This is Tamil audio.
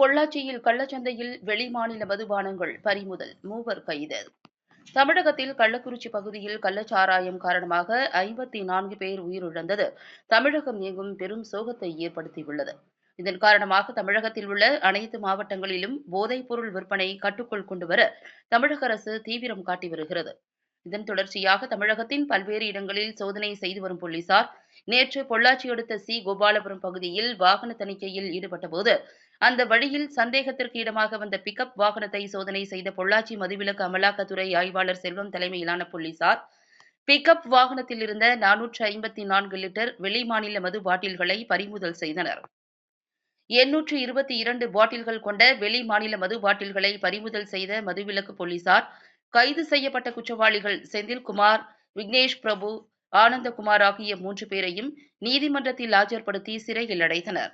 பொள்ளாச்சியில் கள்ளச்சந்தையில் வெளிமாநில மதுபானங்கள் பறிமுதல் மூவர் கைது. தமிழகத்தில் கள்ளக்குறிச்சி பகுதியில் கள்ளச்சாராயம் காரணமாக ஐம்பத்தி நான்கு பேர் உயிரிழந்தது. தமிழகம் எங்கும் பெரும் சோகத்தை ஏற்படுத்தியுள்ளது. இதன் காரணமாக தமிழகத்தில் உள்ள அனைத்து மாவட்டங்களிலும் போதைப் பொருள் விற்பனை கட்டுக்குள் கொண்டுவர தமிழக அரசு தீவிரம் காட்டி வருகிறது. இதன் தொடர்ச்சியாக தமிழகத்தின் பல்வேறு இடங்களில் சோதனை செய்து வரும் போலீசார் நேற்று பொள்ளாச்சி அடுத்த சி. கோபாலபுரம் பகுதியில் வாகன தணிக்கையில் ஈடுபட்டபோது அந்த வழியில் சந்தேகத்திற்கு இடமாக வந்த பிக்கப் வாகனத்தை சோதனை செய்த பொள்ளாச்சி மதுவிலக்கு அமலாக்கத்துறை ஆய்வாளர் செல்வம் தலைமையிலான போலீசார் பிக்கப் வாகனத்தில் இருந்த நானூற்று ஐம்பத்தி நான்கு லிட்டர் வெளிமாநில மது பாட்டில்களை பறிமுதல் செய்தனர். எண்ணூற்று இருபத்தி இரண்டு பாட்டில்கள் கொண்ட வெளி மாநில மது பாட்டில்களை பறிமுதல் செய்த மதுவிலக்கு போலீசார் கைது செய்யப்பட்ட குற்றவாளிகள் செந்தில்குமார் விக்னேஷ் பிரபு ஆனந்தகுமார் ஆகிய மூன்று பேரையும் நீதிமன்றத்தில் ஆஜர்படுத்தி சிறையில் அடைத்தனர்.